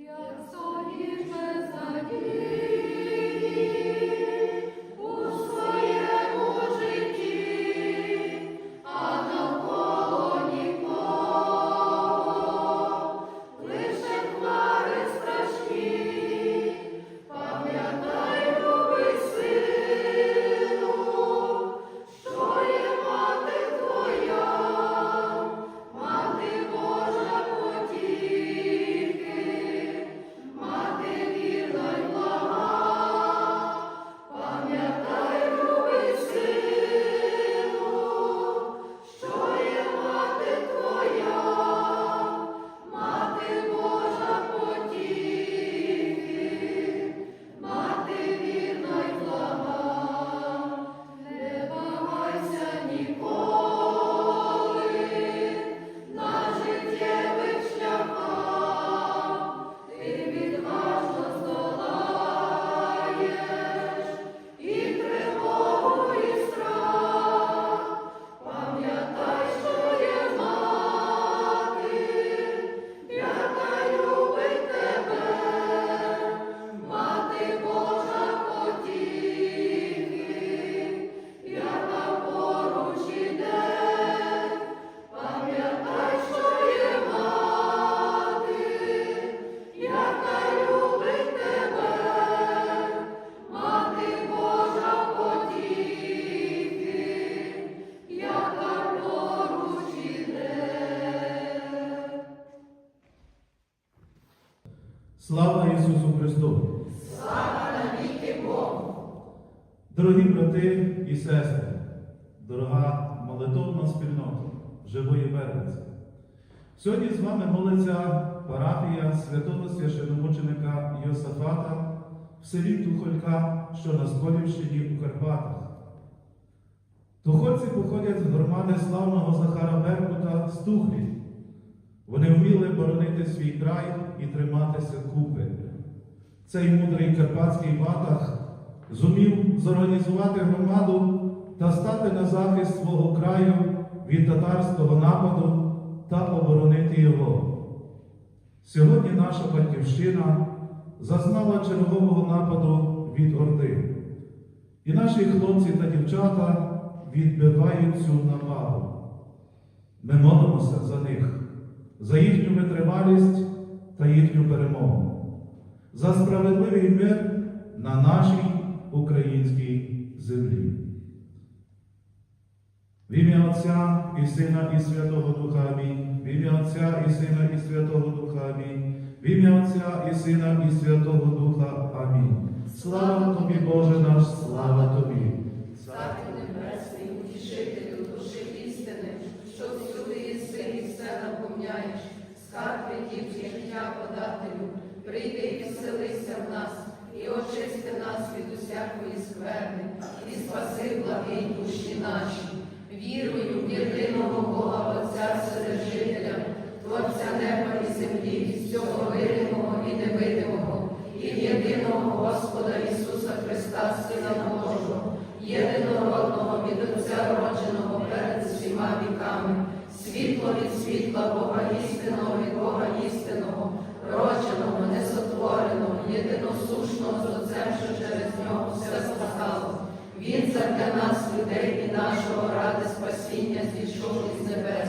Як сонячне за у Сьогодні з вами молиться парафія святого священомученика Йосафата в селі Тухолька, що на Сколівщині у Карпатах. Тухольці походять з громади славного Захара Беркута з Тухлі. Вони вміли боронити свій край і триматися купи. Цей мудрий карпатський батах зумів зорганізувати громаду та стати на захист свого краю від татарського нападу та оборонити його. Сьогодні наша батьківщина зазнала чергового нападу від Орди. І наші хлопці та дівчата відбивають цю навалу. Ми молимося за них, за їхню витривалість та їхню перемогу, за справедливий мир на нашій українській землі. В ім'я Отця і Сина і Святого Духа Амінь. В ім'я Отця і Сина і Святого Духа Амінь. В ім'я Отця і Сина і Святого Духа Амінь. Слава тобі, Боже наш, слава тобі. Царю Небесний, утішителю душі істини, що всюди єси і все наповняєш, скарб віків життя подателю, прийди і вселися в нас, і очисти нас від усякої скверни, і спаси благий душі наші. Вірую в єдиного Бога Отця Вседержителя, Творця неба і землі, всього видимого і невидимого, і єдиного Господа Ісуса Христа, Сина Божого, єдинородного від Отця родженого перед всіма віками, світло від світла Бога істинного від Бога істинного, родженого, несотвореного, єдиносушного з Отцем, що через нього все стало. Він задля нас, людей і нашого ради спасіння зійшов із небес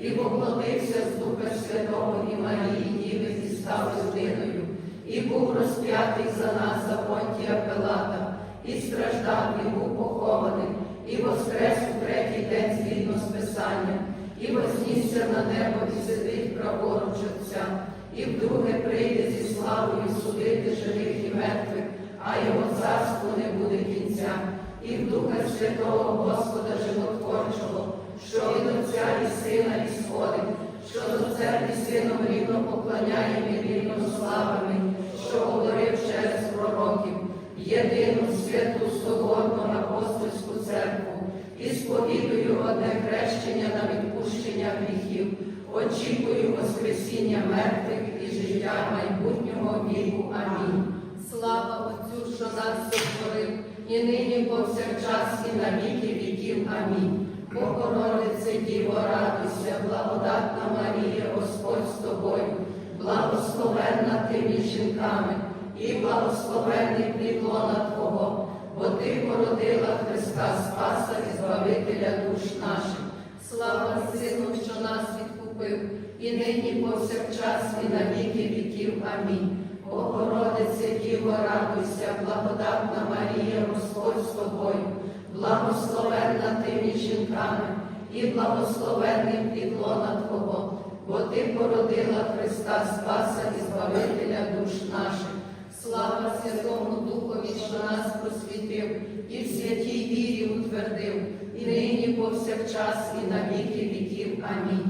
і поплатився з Духа Святого і Марії Діви і став людиною, і був розп'ятий за нас за Понтія Пилата, і страждав, і був похований, і воскрес у третій день згідно з Писанням, і вознісся на небо і сидить праворуч Отця, і вдруге прийде зі славою судити живих і мертвих, а його царству не буде кінця, і в Духа Святого Господа Животворчого, що від Отця і Сина і сходить, що з Отцем поклоняємо вільно славами, що говорив через пророків, єдину святу соборну апостольську церкву, і сповідую одне хрещення на відпущення гріхів, очікую Воскресіння мертвих і життя майбутнього віку. Амінь. Слава Отцю, що нас сотворив, і нині повсякчас, і на віки віків. Амінь. Богородице, Діво, радуйся, благодатна Марія, Господь з тобою, благословенна ти між жінками, і благословенний плід лона Твого, бо Ти породила Христа Спаса і Збавителя душ наших. Слава Сину, що нас відкупив, і нині повсякчас, і на віки віків. Амінь. Богородице, Діво, радуйся, благодатна Марія, Господь з тобою, благословенна ти між жінками, і благословенний плід лона Твого, бо Ти породила Христа Спаса і Збавителя душ наших. Слава Святому Духові, що нас просвітив, і в святій вірі утвердив, і нині повсякчас, і на віки віків. Амінь.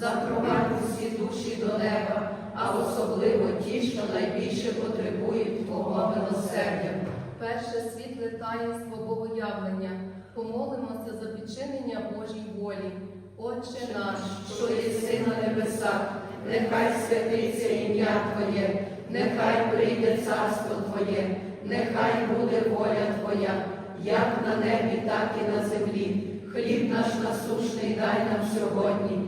запровадь усі душі до неба, а особливо ті, що найбільше потребують Твого милосердя. Перше світле таїнство Богоявлення. Помолимося за підчинення Божій волі. Отче наш, що єси на небесах, нехай святиться ім'я Твоє, нехай прийде царство Твоє, нехай буде воля Твоя, як на небі, так і на землі. Хліб наш насушний дай нам сьогодні,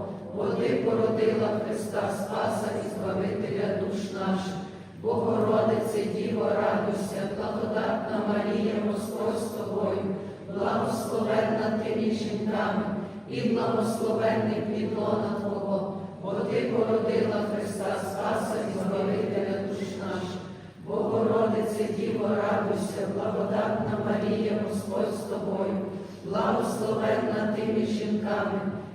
бо Ти породила Христа Спаса і Збавителя душ наших. Богородице, Діво, радуйся, благодатна Марія, Господь з тобою, благословенна ти між жінками, і благословенний плід лона Твого, бо Ти породила Христа Спаса і Збавителя душ наших. Богородице, Діво, радуйся, благодатна Марія, Господь з тобою, благословенна ти між жінками,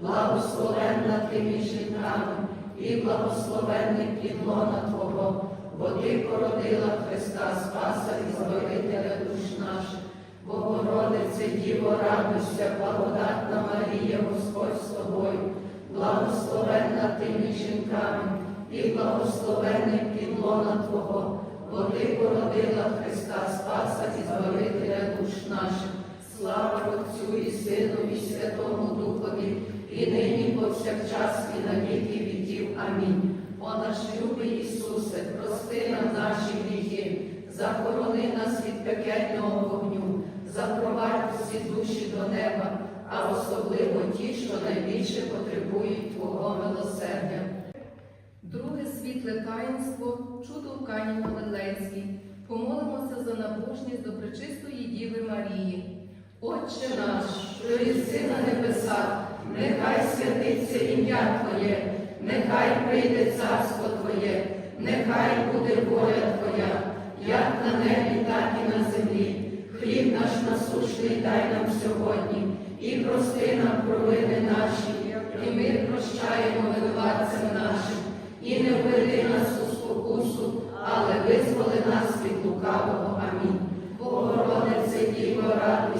благословенна ти між жінками, і благословенний плід лона Твого, бо Ти породила Христа Спаса і Збавителя душ наших. Богородице, Діво, радуйся, благодатна Марія, Господь з тобою, благословенна ти між жінками, і благословенний плід лона Твого, бо ти породила Христа Спаса і Збавителя душ наших. Слава Отцю і Сину, і Святому Духові, і нині повсякчас, і на віки віків. Амінь. О наш любий Ісусе, прости нам наші гріхи, захорони нас від пекельного вогню, запровадь всі душі до неба, а особливо ті, що найбільше потребують Твого милосердя. Друге світле таїнство чудо в Кані Галилейській. Помолимося за набожність до пречистої Діви Марії. Отче наш, що єси на небесах, нехай святиться ім'я Твоє, нехай прийде царство Твоє, нехай буде воля Твоя, як на небі, так і на землі. Хліб наш насушний дай нам сьогодні, і прости нам провини наші, і ми прощаємо винуватцям нашим, і не введи нас у спокусу, але визволи нас від лукавого. Амінь. Богородице Діво, радуйся,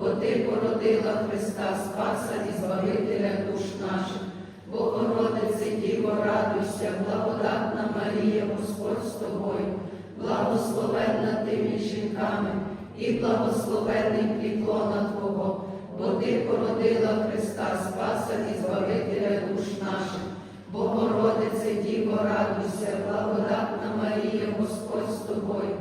бо ти породила Христа Спаса і Збавителя душ наших. Богородице Діво, радуйся, благодатна Марія, Господь з тобою, благословенна ти між жінками, і благословений плідлона Твого, бо ти породила Христа Спаса і Збавителя душ наших. Богородице Діво, радуйся, благодатна Марія, Господь з тобою,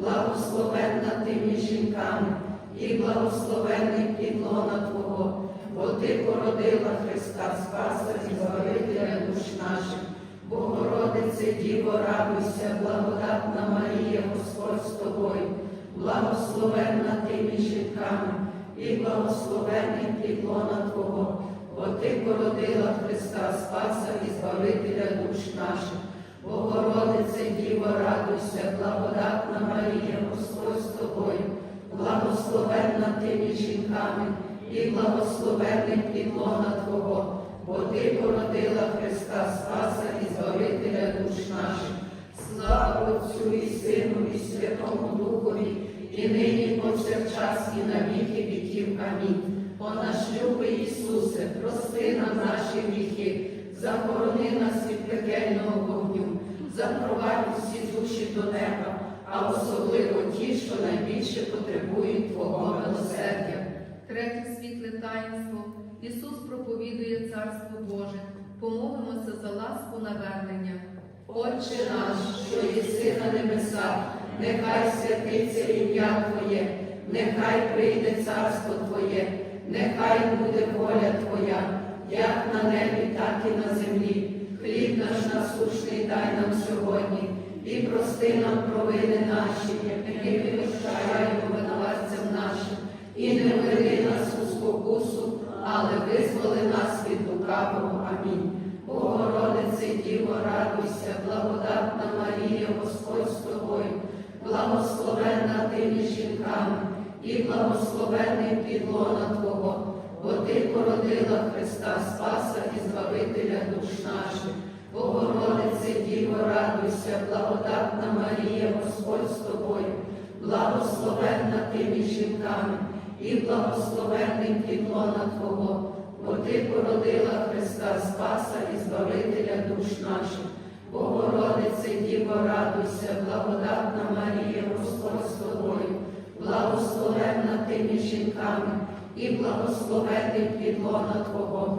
благословенна ти між жінками, і благословений плідлона Твого, бо ти породила Христа Спаса і Збавителя душ наших. Богородице Діво, радуйся, благодатна Марія, Господь з тобою, благословенна ти між жінками, і благословений плідлона Твого, бо ти породила Христа Спаса і Збавителя душ наших. Богородице Діво, радуйся, благодатна Марія, Господь з тобою, благословенна ти жінками, і благословений плідлона Твого, бо ти породила Христа Спаса і Збавителя душ наших. Слава Отцю і Сину, і Святому Духові, і нині повсякчас, і на віки віків. Амінь. О наш любий Ісусе, прости нам наші гріхи, захорони нас від пекельного вогню, запровадь всі душі до неба, а особливо ті, що найбільше потребують Твого милосердя. Третє світле таїнство. Ісус проповідує Царство Боже. Помолимося за ласку навернення. Отче наш, що єси на небесах, нехай святиться ім'я Твоє, нехай прийде царство Твоє, нехай буде воля Твоя, як на небі, так і на землі. Хліб наш насушний дай нам сьогодні, і прости нам провини наші, які ми прощаємо винуватцям нашим, і не введи нас у спокусу, але визволи нас від лукавого. Амінь. Богородице Діво, радуйся, благодатна Марія, Господь з тобою, благословенна ти між жінками, і благословений підлона Твого, бо ти породила Христа Спаса і Збавителя душ наших. Богородице Діво, радуйся, благодатна Марія, Господь з тобою, благословенна ти між жінками, і благословенний підлона Твого, бо Ти породила Христа Спаса і Збавителя душ наших. Богородице, Діво, радуйся, благодатна Марія, Господь з тобою, благословенна ти між жінками, і благословений підлона Твого,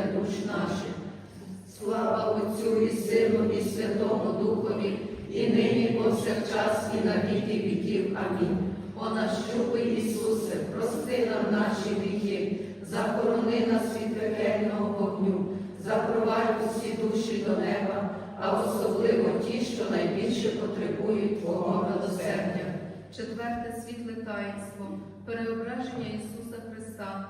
Збавителя душ наших. Слава Отцю і Сину, і Святому Духові, і нині повсякчас, і на віки віків. Амінь. О наш любий Ісусе, прости нам наші гріхи, захорони нас від пекельного вогню, запровадь усі душі до неба, а особливо ті, що найбільше потребують Твого милосердя. Четверте світле таїнство, переображення Ісуса Христа.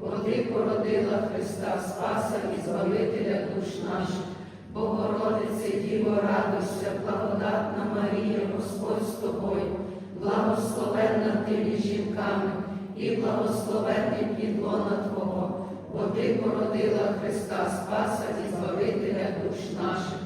бо породила Христа Спаса і Збавителя душ наших. Богородице, Діво, радуйся, благодатна Марія, Господь з тобою, благословенна ти між жінками, і благословенний підлона Твого, бо породила Христа Спаса і Збавителя душ наших.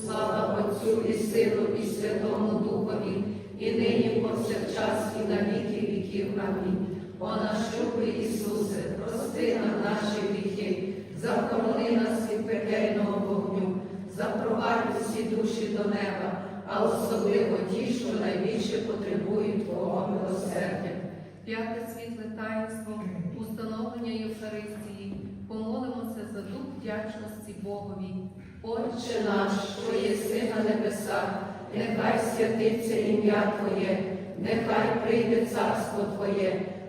Слава Отцю і Сину, і Святому Духові, і нині повсякчас, і на віки віків. Амінь. О наш любий Ісусе, прости нам наші гріхи, захорони нас від пекельного вогню, запровадь усі душі до неба, а особливо ті, що найбільше потребують Твого милосердя. П'яте світле таїнство, установлення Євхаристії. Помолимося за дух вдячності Богові. Отче наш, що єси на небесах, нехай святиться ім'я Твоє, нехай прийде царство Твоє,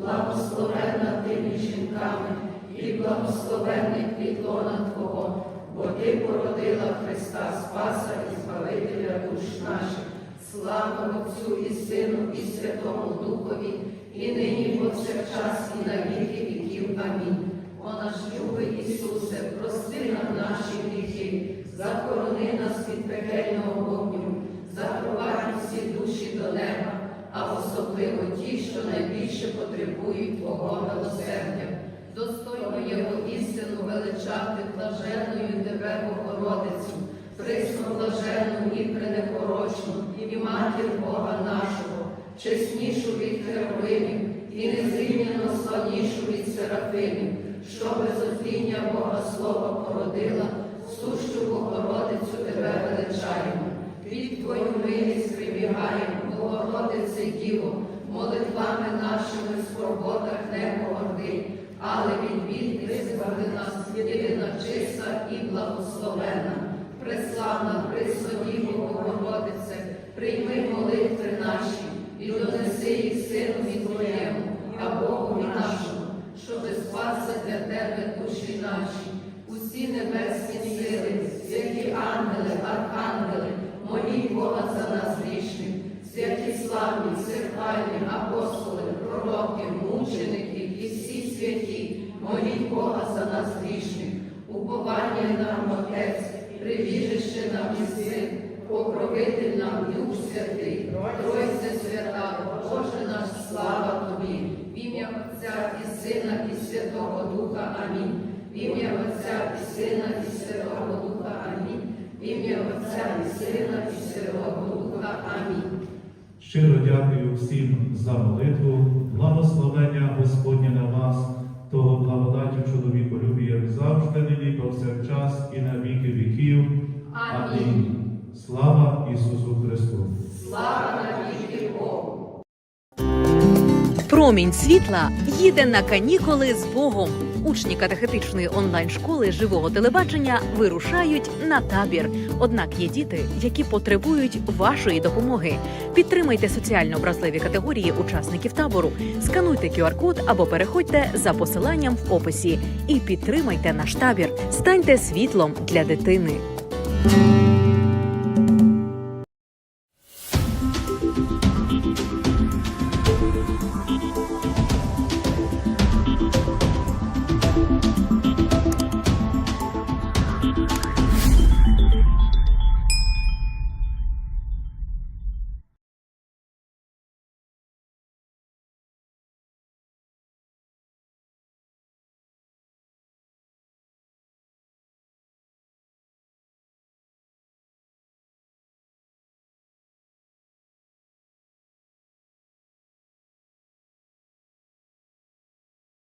благословенна ти жінками, і благословенний підлона Твого, бо Ти породила Христа Спаса і Збавителя душ наших. Слава Отцю і Сину, і Святому Духові, і нині повсякчас, і на віки віків. Амінь. О наш любий Ісусе, прости нам наші гріхи, захорони нас від пекельного вогню, запровадь всі душі до неба, а особливо ті, що найбільше потребують Твого милосердя. Достойно його істину величати блаженною тебе, Богородицю, присно блажену і непорочну, і матір Бога нашого, чеснішу від херовимів, і незрівняно славнішу від серафимів, що без отління Бога Слова породила, сущу Богородицю тебе величаємо. Від Твою милість прибігаємо, Богородице Діво, молитвами нашими в скорботах не погорди, але від бід визволи нас єдина чиста і благословена. Преславна, Пресводіво Богородице, прийми молитви наші і донеси їх Синові Твоєму, а Богові нашому, щоби спаси для Тебе душі наші. Усі небесні сили, святі ангели, архангели, моліть Бога за нас грішних, святі славні, серхальні, апостоли, пророки, мученики і всі святі, моліть Бога за нас грішних, уповання нам Отець, прибіжище нам і син, покровитель нам Дух Святий, Тройце свята, Боже наш, слава Тобі, в ім'я Отця і Сина, і Святого Духа. Амінь. В ім'я Отця і Сина, і Святого Духа. Амінь. В ім'я Отця і Сина, і Святого Духа. Амінь. Щиро дякую всім за молитву, благословення Господнє на вас, того благодаті чоловіку любі, як завжди, нині повсякчас і на віки віків. Амінь. Слава Ісусу Христу! Слава навіки Богу! Промінь світла їде на канікули з Богом. Учні катехетичної онлайн-школи живого телебачення вирушають на табір. Однак є діти, які потребують вашої допомоги. Підтримайте соціально вразливі категорії учасників табору, скануйте QR-код або переходьте за посиланням в описі і підтримайте наш табір. Станьте світлом для дитини.